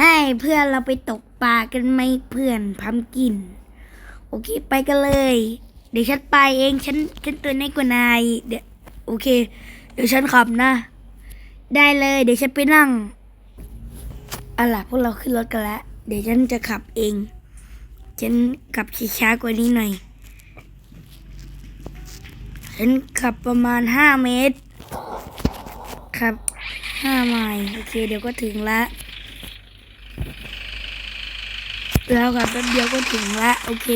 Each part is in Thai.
ให้เพื่อนเราไปตกปลากันไหมเพื่อนพัมกิน โอเคไปกันเลย เดี๋ยวฉันไปเองฉันฉันตัวน้อยกว่านายเดี๋ยวโอเค เดี๋ยวฉันขับนะ ได้เลย เดี๋ยวฉันไปนั่งอาล่ะพวกเราขึ้นรถกันแล้วเดี๋ยวฉันจะขับเอง ฉันขับช้ากว่านี้หน่อยฉันขับประมาณห้าเมตร ครับห้าไมล์โอเค เดี๋ยวก็ถึงละ แล้วกับแป๊บเดียวก็ถึงละโอเค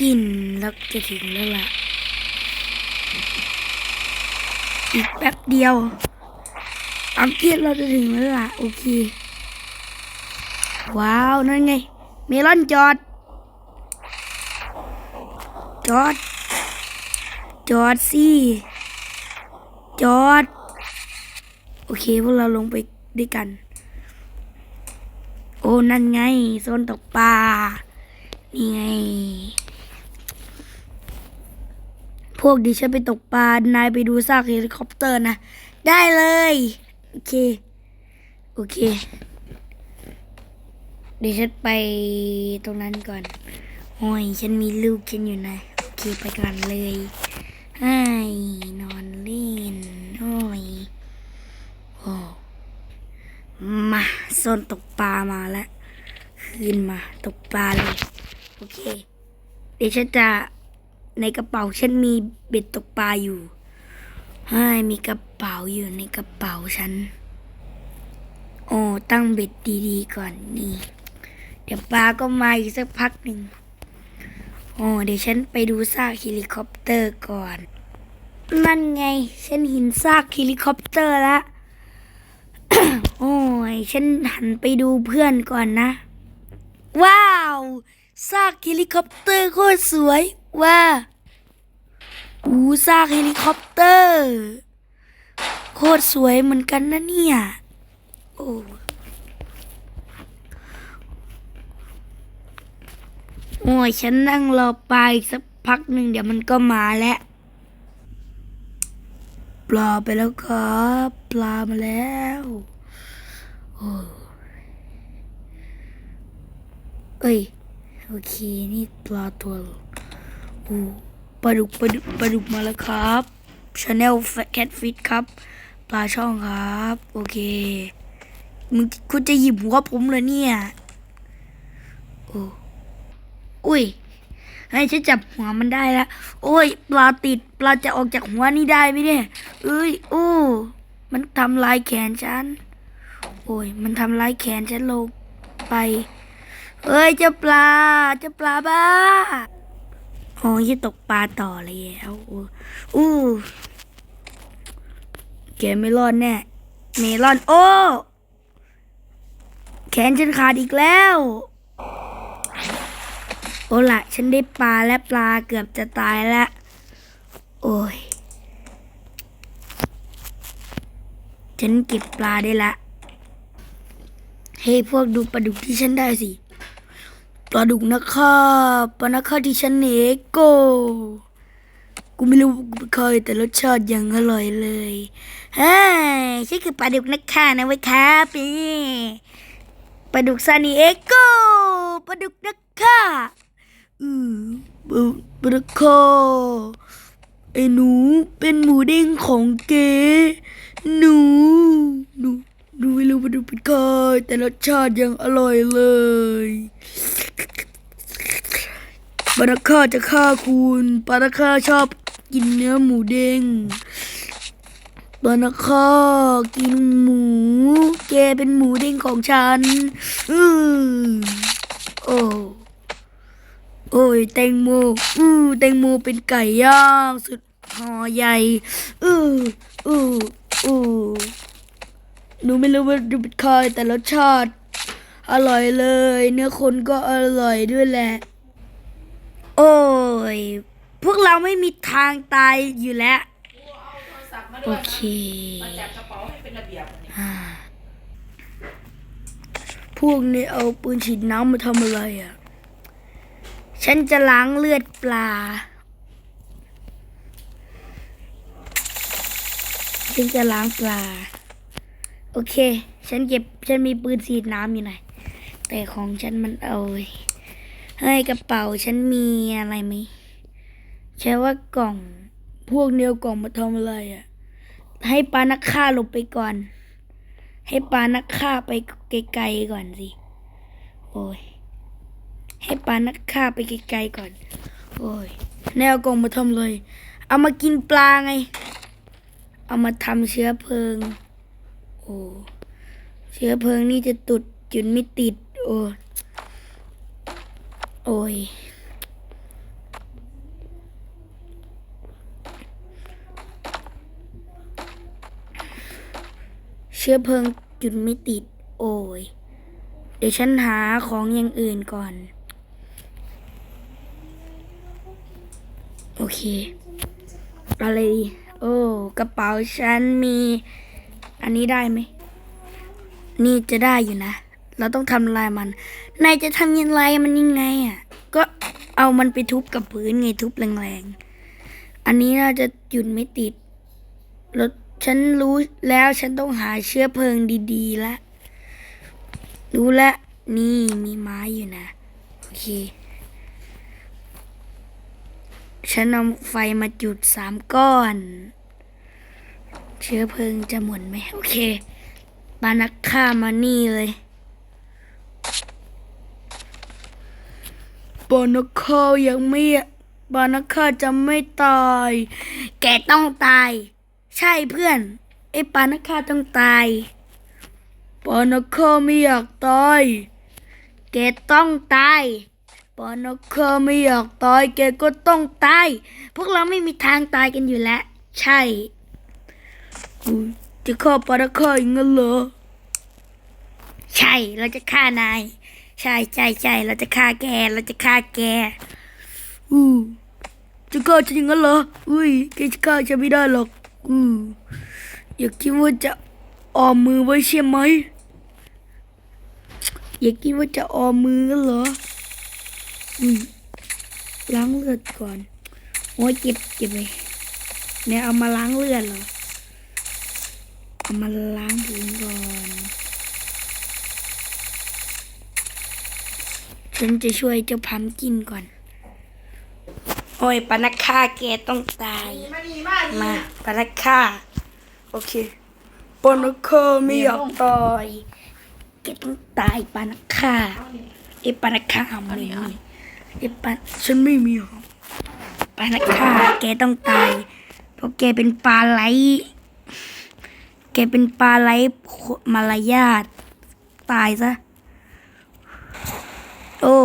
กินแล้วจะถึงแล้วล่ะ อีกแป๊บเดียวอัมกินเราจะถึงแล้วล่ะ โอเค ว้าว นั่นไง เมลอนจอด จอด จอดสิจอด โอเค พวกเราลงไปด้วยกัน โอ้ นั่นไงโซนตกปลา นี่ไง พวกดิฉันไปตกปลา นายไปดูซากเฮลิคอปเตอร์นะ ได้เลย โอเค โอเคดี๋ยวฉันไปตรงนั้นก่อน โอ้ย ฉันมีลูกฉันอยู่นะ โอเค ไปก่อนเลยให้นอนเล่น โอ้ยโอ้ มาโซนตกปลามาแล้วขึ้นมาตกปลาเลย โอเค เดี๋ยวฉันจะในกระเป๋าฉันมีเบ็ดตกปลาอยู่ให้มีกระเป๋าอยู่ในกระเป๋าฉัน โอ้ตั้งเบ็ดดีๆก่อนนี่ เดี๋ยวปลาก็มาอีกสักพักหนึ่งโอ้เดี๋ยวฉันไปดูซากเฮลิคอปเตอร์ก่อน นั่นไง ฉันเห็นซากเฮลิคอปเตอร์แล้ว โอ้ย ฉันหันไปดูเพื่อนก่อนนะ ว้าวซากเฮลิคอปเตอร์โคตรสวยว่าอูซากเฮลิคอปเตอร์ โคตรสวยเหมือนกันนะเนี่ยโอ้โอ้ยฉันนั่งรอปลาอีกสักพักหนึ่งเดี๋ยวมันก็มาแล้ว ลาไปแล้วครับ ปลามาแล้วโอ้เอ้ย โอเค นี่ปลาตัวโอ้ปลาดุกปลาดุกปลาดุกมาแล้วครับชาแนลแคทฟิตครับ ปลาช่องครับ โอเคมึงคุณจะหยิบหัวผมเลยเนี่ย โอ้อุ้ย ให้ฉันจับหัวมันได้แล้ว โอ้ย ปลาติด ปลาจะออกจากหัวนี่ได้ไหมเนี่ย เอ้ย โอ้ มันทำลายแขนฉัน โอ้ย มันทำลายแขนฉันลงไปเอ้ยเจ้าปลาเจ้าปลาบ้าโอ้ยตกปลาต่อแล้วอู้แกไม่รอดแน่ เมลอน โอ้ แขนฉันขาดอีกแล้ว โอ้ละฉันได้ปลาและปลาเกือบจะตายแล้ว โอ้ย ฉันเก็บปลาได้ละ เฮ้พวกดูปลาดุกที่ฉันได้สิ ปลาดุกนะครับปลานะคะที่ฉันเนโก กูไม่รู้กูเป็นใครแต่รสชาติยังอร่อยเลยเฮ้ยฉันคือปลาดุกนะคะนะเว้ยครับนี่ปลาดุกซานิเอโกปลาดุกนะคะอือป ลาปลานะคะไอ้หนูเป็นหมูเด้งของเก๋หนูหนูหนูไม่รู้ว่าดูเป็นใครแต่รสชาติยังอร่อยเลยปานะคะจะฆ่าคุณปานะคะชอบกินเนื้อหมูเด้งปานะคะกินหมู แกเป็นหมูเด้งของฉัน อือโอ้ โอ้ยแตงโมอือแตงโมเป็นไก่ย่างสุดห่อใหญ่อืออืออือหนูไม่รู้ว่าดูเป็นใครแต่รสชาติ อร่อยเลย เนื้อคนก็อร่อยด้วยแหละ โอ้ย พวกเราไม่มีทางตายอยู่แล้ว โอเคพวกนี้เอาปืนฉีดน้ำมาทำอะไรอะ ฉันจะล้างเลือดปลาฉันจะล้างปลา โอเค ฉันเก็บ ฉันมีปืนฉีดน้ำอยู่ไหนแต่ของฉันมันเอาไว้เฮ้ยกระเป๋าฉันมีอะไรไหมใช่ว่ากล่องพวกเนียวกล่องมาทำอะไรอะ่ะ ให้ปลานักฆ่าหลบไปก่อน ให้ปลานักฆ่าไปไกลๆก่อนสิ โอ้ย ให้ปลานักฆ่าไปไกลๆก่อน โอ้ยแนวกองมาทำเลย เอามากินปลาไง เอามาทำเชื้อเพลิง โอ้เชื้อเพลิงนี่จะตุดจุดไม่ติด โอ้โอ้ยเชื้อเพลิงจุดไม่ติด โอ้ย เดี๋ยวฉันหาของอย่างอื่นก่อน โอ เคอะไรดีโอ้ กระเป๋าฉันมี อันนี้ได้ไหม นี่จะได้อยู่นะ เราต้องทำลายมัน นายจะทำยังไงมันยังไงอะ ก็เอามันไปทุบกับพื้นไงทุบแรงๆ อันนี้น่าจะหยุดไม่ติดรถฉันรู้แล้วฉันต้องหาเชื้อเพลิงดีๆละ รู้แล้วนี่มีไม้อยู่นะ โอเค ฉันเอาไฟมาจุดสามก้อน เชื้อเพลิงจะหมดไหมโอเคปานักฆ่ามานี่เลยปานักฆ่ายังไม่ปานักฆ่าจะไม่ตาย แกต้องตาย ใช่เพื่อนไอ้ปานักฆ่าต้องตายปานักฆ่าไม่อยากตาย แกต้องตาย ปานักฆ่าไม่อยากตายแกก็ต้องตาย พวกเราไม่มีทางตายกันอยู่แล้ว ใช่ จะฆ่าปาราฆ่าอย่างนั้นเหรอ ใช่ เราจะฆ่านาย ใช่ใช่ใช่เราจะฆ่าแก เราจะฆ่าแกอือจะฆ่าฉันอย่างนั้นเหรอ อุ้ย แกจะฆ่าฉันไม่ได้หรอก อืออย่าคิดว่าจะออมมือไว้ใช่ไหม อย่าคิดว่าจะออมมือกันเหรอ อืมล้างเลือดก่อน โอ้ยเจ็บเจ็บเลยเนี่ยเอามาล้างเลือดเหรอ เอามาล้างพื้นก่อน ฉันจะช่วยเจ้าพัมกินก่อน โอ้ยปนักฆ่าแกต้องตาย มาดีมากมาปนักฆ่า โอเคปนักฆ่าไม่อยากตายแกต้องตายปนักฆ่าไอ้ปนักฆ่ามัน นี่ไอ้ปาฉันไม่มีหรอกปานักฆ่าแกต้องตาย เพราะแกเป็นปลาไหล แกเป็นปลาไหลมารยาทตายซะ โอ้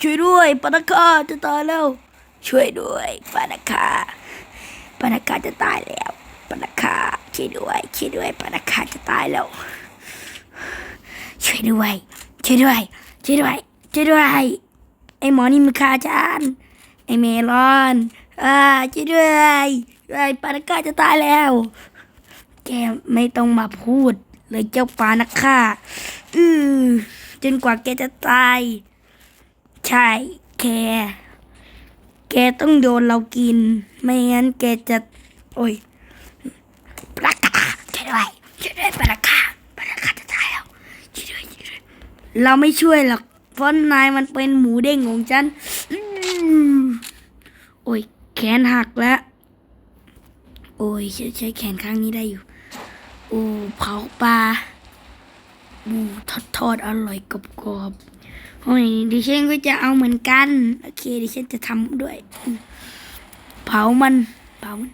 ช่วยด้วยปานาคาจะตายแล้ว ช่วยด้วยปานาคาปานาคาจะตายแล้วปานาคาช่วยด้วยช่วยด้วยปานาคาจะตายแล้ว ช่วยด้วยช่วยด้วยช่วยด้วยช่วยด้วย ไอหมอนี่มันฆ่าฉันไอเมลอนอ่าช่วยด้วยไอปานาคาจะตายแล้ว แกไม่ต้องมาพูด เลยเจ้าปานักฆ่าอือจนกว่าแกจะตาย ใช่แกแกต้องโดนเรากิน ไม่งั้นแกจะ โอ้ยปานักฆ่าช่วยด้วยช่วยด้วยปานักฆ่าปานักฆ่าจะตายแล้วช่วยด้วยช่วยด้วยเราไม่ช่วยหรอก เพราะนายมันเป็นหมูเด้งของฉันอโอ้ยแขนหักแล้ว โอ้ยใช้ใช้แขนข้างนี้ได้อยู่ โอ้เผาปลาบูทอดทอดอร่อยกรอบกรอบๆโอ้ยดิฉันก็จะเอาเหมือนกัน โอเคดิฉันจะทำด้วย เผามันเผามัน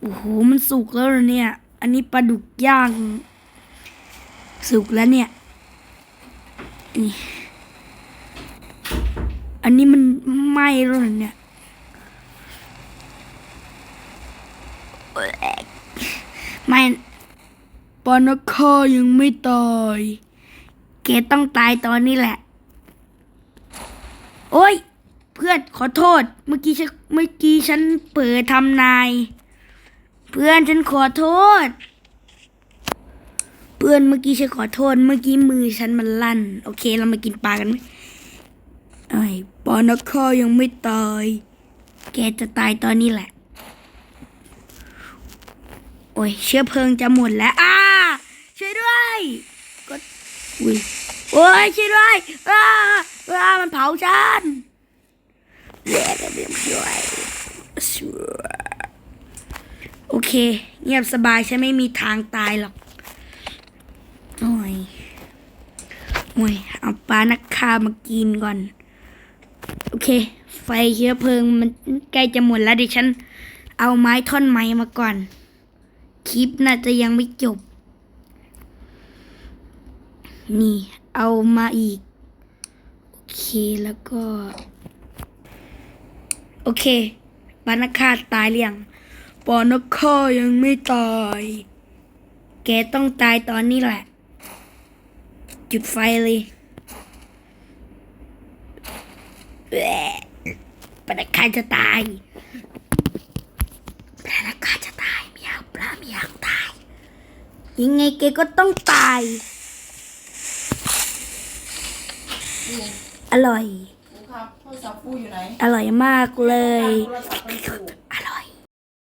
โอ้โหมันสุกแล้วเนี่ย อันนี้ปลาดุกย่าง สุกแล้วเนี่ยนี่ อันนี้มันไหม้แล้วเหรอเนี่ยไม่ปานาคายังไม่ตายแกต้องตายตอนนี้แหละ โอ้ย เพื่อนขอโทษ เมื่อกี้ฉันเมื่อกี้ฉันเปิดทำนาย เพื่อนฉันขอโทษ เพื่อนเมื่อกี้ฉันขอโทษ เมื่อกี้มือฉันมันลั่น โอเค เรามากินปลากันไหม ไอ้ปานาคายังไม่ตาย แกจะตายตอนนี้แหละ โอ้ย เชื้อเพลิงจะหมดแล้ว อ้าก็อุ้ยโอ้ยช่วยด้วยอ้าอ้ามันเผาฉันแย่กันเรียบร้อยโอเค เงียบสบายฉันไม่มีทางตายหรอกโอ้ยโอ้ยเอาปลานักฆ่ามากินก่อน อเค ไฟเชื้อเพลิงมันใกล้จะหมดแล้วเดี๋ยวฉัน เอาไม้ท่อนไม้มาก่อน คลิปน่าจะยังไม่จบ นี่ เอามาอีก โอเคแล้วก็ โอเคปานาคาตายหรือยังปานาคายังไม่ตาย แกต้องตายตอนนี้แหละ จุดไฟเลยแหละ ปลาคาจะตายปลาคาจะตายไม่อยากปลาไม่อยากตาย ยังไงแกก็ต้องตาย อร่อย ครับโทรศัพท์ปูอยู่ไหนอร่อยมากเลย โทรศัพท์ไปปู